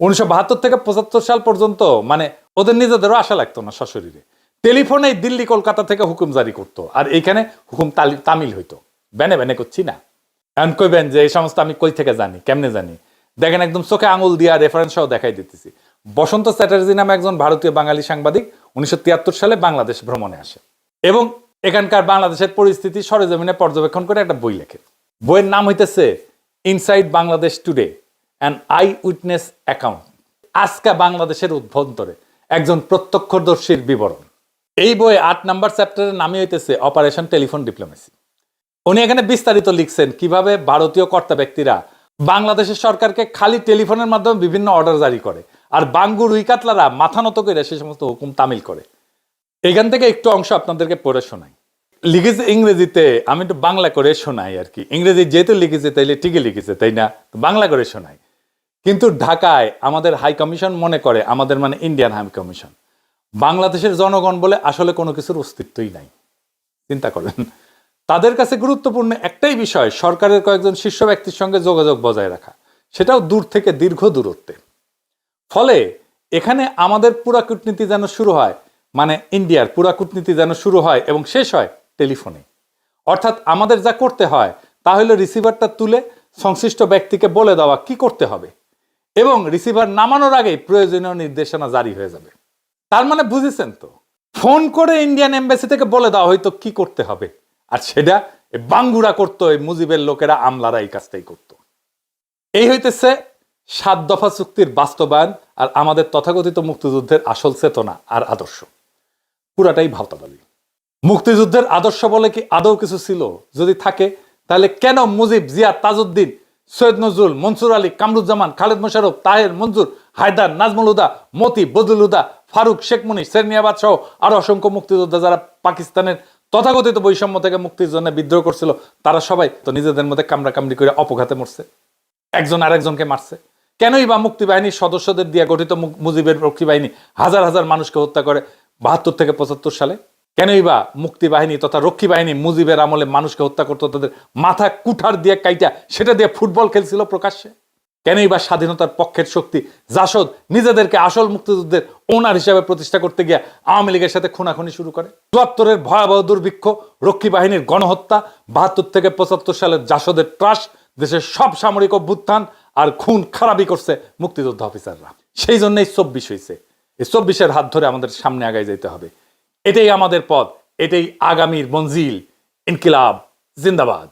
উনিশশো বাহাত্তর থেকে পঁচাত্তর সাল পর্যন্ত মানে ওদের নিজেদেরও আশা লাগতো না সশরীরে। টেলিফোনে দিল্লি, কলকাতা থেকে হুকুম জারি করতো, আর এইখানে হুকুম তামিল হইতো। ব্যানে ব্যানে করছি না। এখন কইবেন যে এই সমস্ত আমি কই থেকে জানি, কেমনে জানি? দেখেন একদম চোখে আঙুল দিয়া রেফারেন্স সহ দেখাই দিতেছি। বসন্ত চ্যাটার্জি নামে একজন ভারতীয় বাঙালি সাংবাদিক উনিশশো তিয়াত্তর সালে বাংলাদেশ ভ্রমণে আসে। এবং এখানকার বাংলাদেশের পরিস্থিতি সরেজমিনে পর্যবেক্ষণ করে একটা বই লেখে। বইয়ের নাম হইতেছে inside Bangladesh today an eye witness account আজকা বাংলাদেশের উদ্ভন্তরে, একজন প্রত্যক্ষদর্শীর বিবরণ। এই বইয়ে আট নাম্বার চ্যাপ্টারের নামই হইতেছে অপারেশন টেলিফোন ডিপ্লোমেসি উনি এখানে বিস্তারিত লিখছেন কীভাবে ভারতীয় কর্তা ব্যক্তিরা বাংলাদেশের সরকারকে খালি টেলিফোনের মাধ্যমে বিভিন্ন অর্ডার জারি করে, আর বাঙ্গুর উইকাতলারা মাথা নত করে সে সমস্ত হুকুম তামিল করে। এখান থেকে একটু অংশ আপনাদেরকে পড়ে শোনাই। লিখেছে ইংরেজিতে, আমি একটু বাংলা করে শোনাই আর কি। ইংরেজি যেহেতু লিখেছে, তাইলে ঠিকই লিখেছে, তাই না? বাংলা করে শোনাই। কিন্তু ঢাকায় আমাদের হাই কমিশন মনে করে, আমাদের মানে ইন্ডিয়ান হাই কমিশন বাংলাদেশের জনগণ বলে আসলে কোনো কিছুর অস্তিত্বই নাই। চিন্তা করেন। তাদের কাছে গুরুত্বপূর্ণ একটাই বিষয়, সরকারের কয়েকজন শীর্ষ ব্যক্তির সঙ্গে যোগাযোগ বজায় রাখা। সেটাও দূর থেকে দীর্ঘ দূরত্বে। ফলে এখানে আমাদের পুরা কূটনীতি যেন শুরু হয় মানে ইন্ডিয়ার পুরা কূটনীতি যেন শুরু হয় এবং শেষ হয় টেলিফোনে। অর্থাৎ আমাদের যা করতে হয় তা হলো রিসিভারটা তুলে সংশ্লিষ্ট ব্যক্তিকে বলে দেওয়া কি করতে হবে? এবং রিসিভার নামানোর আগে প্রয়োজনীয় নির্দেশনা জারি হয়ে যাবে। তার মানে বুঝেছেন তো? ফোন করে ইন্ডিয়ান এম্বাসি থেকে বলে দেওয়া হয়তো কি করতে হবে। আর সেটা বাঙ্গুরা করতো এই মুজিবের লোকেরা, আমলারা এই কাজটাই করতো। এই হইতেছে সাত দফা চুক্তির বাস্তবায়ন আর আমাদের তথাকথিত মুক্তিযুদ্ধের আসল চেতনা আর আদর্শ। পুরাটাই ভাওতাবাদী মুক্তিযুদ্ধের আদর্শ বলে কি আদৌ কিছু ছিল? যদি থাকে, তাহলে কেন মুজিব জিয়া তাজউদ্দিন সৈয়দ নজরুল, মনসুর আলী, কামরুজ্জামান, খালেদ মোশারফ তাহের, মঞ্জুর, হায়দার, নাজমুল হুদা, মতি বদুল হুদা, ফারুক, শেখ মুনি সেরনিয়াবাদ সহ আরও অসংখ্য মুক্তিযোদ্ধা যারা পাকিস্তানের তথাকথিত বৈষম্য থেকে মুক্তির জন্য বিদ্রোহ করছিল, তারা সবাই তো নিজেদের মধ্যে কামড়া কামড়ি করে অপঘাতে মরছে। একজন আরেকজনকে মারছে। কেনই বা মুক্তি বাহিনীর সদস্যদের দিয়ে গঠিত মুজিবের রক্ষী বাহিনী হাজার হাজার মানুষকে হত্যা করে বাহাত্তর থেকে পঁচাত্তর সালে? কেনই বা মুক্তি বাহিনী তথা রক্ষী বাহিনী মুজিবের আমলে মানুষকে হত্যা করতো, তাদের মাথা কুঠার দিয়ে কাইটা, সেটা দিয়ে ফুটবল খেলছিল প্রকাশ্যে। কেনই বা স্বাধীনতার পক্ষের শক্তি জাসদ নিজেদেরকে আসল মুক্তিযুদ্ধের ওনার হিসাবে প্রতিষ্ঠা করতে গিয়ে আওয়ামী লীগের সাথে খুনাখুনি শুরু করে। চুয়াত্তরের ভয়াবহ দুর্ভিক্ষ, রক্ষী বাহিনীর গণহত্যা, বাহাত্তর থেকে পঁচাত্তর সালের জাসদের ত্রাস, দেশের সব সামরিক অভ্যুত্থান আর খুন খারাপি করছে মুক্তিযোদ্ধা অফিসাররা সেই জন্যই চব্বিশ হয়েছে এই চব্বিশের হাত ধরে আমাদের সামনে আগায় যেতে হবে। এটাই আমাদের পথ এটাই আগামীর মঞ্জিল ইনকিলাব জিন্দাবাদ।